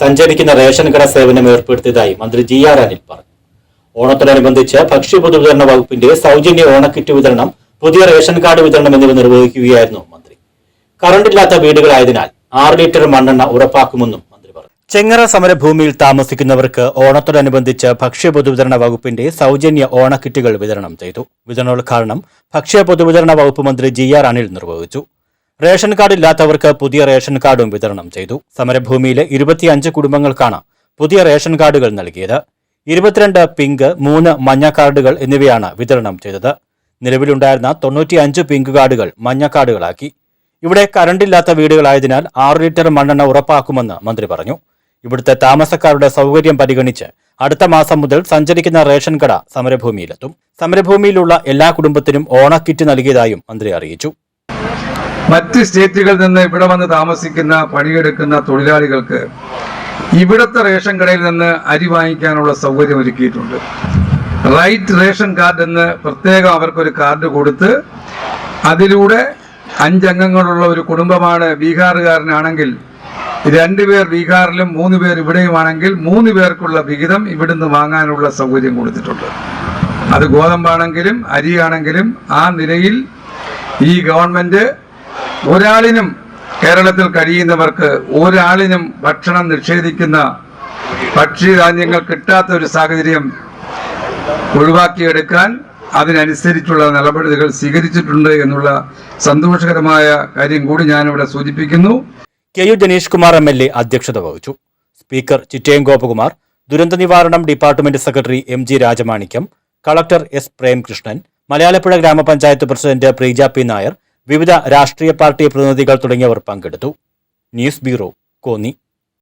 സഞ്ചരിക്കുന്ന റേഷൻ കട സേവനം ഏർപ്പെടുത്തിയതായി മന്ത്രി ജി ആർ അനിൽ പറഞ്ഞു. ഓണത്തോടനുബന്ധിച്ച് ഭക്ഷ്യ വകുപ്പിന്റെ സൗജന്യ ഓണക്കിറ്റ് വിതരണം പുതിയ റേഷൻ കാർഡ് വിതരണം എന്നിവ നിർവഹിക്കുകയായിരുന്നു മന്ത്രി. കറണ്ടില്ലാത്ത വീടുകളായതിനാൽ ആറ് ലിറ്റർ മണ്ണെണ്ണ ഉറപ്പാക്കുമെന്നും മന്ത്രി പറഞ്ഞു. ചെങ്ങറ സമരഭൂമിയിൽ താമസിക്കുന്നവർക്ക് ഓണത്തോടനുബന്ധിച്ച് ഭക്ഷ്യ പൊതുവിതരണ വകുപ്പിന്റെ സൗജന്യ ഓണക്കിറ്റുകൾ വിതരണം ചെയ്തു. വിതരണോദ്ഘാടനം ഭക്ഷ്യ പൊതുവിതരണ വകുപ്പ് മന്ത്രി ജി ആർ അനിൽ നിർവഹിച്ചു. റേഷൻ കാർഡ് ഇല്ലാത്തവർക്ക് പുതിയ റേഷൻ കാർഡും വിതരണം ചെയ്തു. സമരഭൂമിയിലെ ഇരുപത്തിയഞ്ച് കുടുംബങ്ങൾക്കാണ് പുതിയ റേഷൻ കാർഡുകൾ നൽകിയത്. ഇരുപത്തിരണ്ട് പിങ്ക് മൂന്ന് മഞ്ഞ കാർഡുകൾ എന്നിവയാണ് വിതരണം ചെയ്തത്. നിലവിലുണ്ടായിരുന്ന തൊണ്ണൂറ്റിയഞ്ച് പിങ്ക് കാർഡുകൾ മഞ്ഞ കാർഡുകളാക്കി. ഇവിടെ കറണ്ടില്ലാത്ത വീടുകളായതിനാൽ ആറ് ലിറ്റർ മണ്ണെണ്ണ ഉറപ്പാക്കുമെന്ന് മന്ത്രി പറഞ്ഞു. ഇവിടുത്തെ താമസക്കാരുടെ സൗകര്യം പരിഗണിച്ച് അടുത്ത മാസം മുതൽ സഞ്ചരിക്കുന്ന റേഷൻ കട സമരഭൂമിയിലെത്തും. സമരഭൂമിയിലുള്ള എല്ലാ കുടുംബത്തിനും ഓണക്കിറ്റ് നൽകിയതായും മന്ത്രി അറിയിച്ചു. മറ്റ് സ്റ്റേറ്റുകളിൽ നിന്ന് ഇവിടെ വന്ന് താമസിക്കുന്ന പണിയെടുക്കുന്ന തൊഴിലാളികൾക്ക് ഇവിടുത്തെ റേഷൻ കടയിൽ നിന്ന് അരി വാങ്ങിക്കാനുള്ള സൗകര്യം ഒരുക്കിയിട്ടുണ്ട്. റൈറ്റ് റേഷൻ കാർഡ് എന്ന് പ്രത്യേകം അവർക്കൊരു കാർഡ് കൊടുത്ത് അതിലൂടെ അഞ്ചംഗങ്ങളുള്ള ഒരു കുടുംബമാണ് ബീഹാറുകാരനാണെങ്കിൽ രണ്ടുപേർ ബീഹാറിലും മൂന്ന് പേർ ഇവിടെയുമാണെങ്കിൽ മൂന്ന് പേർക്കുള്ള വിഹിതം ഇവിടുന്ന് വാങ്ങാനുള്ള സൗകര്യം കൊടുത്തിട്ടുണ്ട്. അത് ഗോതമ്പാണെങ്കിലും അരിയാണെങ്കിലും ആ നിലയിൽ ഈ ഗവൺമെന്റ് ഒരാളിനും കേരളത്തിൽ കഴിയുന്നവർക്ക് ഒരാളിനും ഭക്ഷണം നിഷേധിക്കുന്ന ഭക്ഷ്യധാന്യങ്ങൾ കിട്ടാത്ത ഒരു സാഹചര്യം ഒഴിവാക്കിയെടുക്കാൻ അതിനനുസരിച്ചുള്ള നടപടികൾ സ്വീകരിച്ചിട്ടുണ്ട് എന്നുള്ള സന്തോഷകരമായ കാര്യം കൂടി ഞാനിവിടെ സൂചിപ്പിക്കുന്നു. K U Janeesh Kumar M L A അധ്യക്ഷത വഹിച്ചു. സ്പീക്കർ ചിറ്റയം ഗോപകുമാർ ദുരന്ത നിവാരണം department secretary M G Rajamanickam collector S Premkrishnan Malayalappuzha ഗ്രാമപഞ്ചായത്ത് പ്രസിഡന്റ് പ്രീജ പി നായർ വിവിധ രാഷ്ട്രീയ പാർട്ടി പ്രതിനിധികൾ തുടങ്ങിയവർ പങ്കെടുത്തു. News bureau Konni.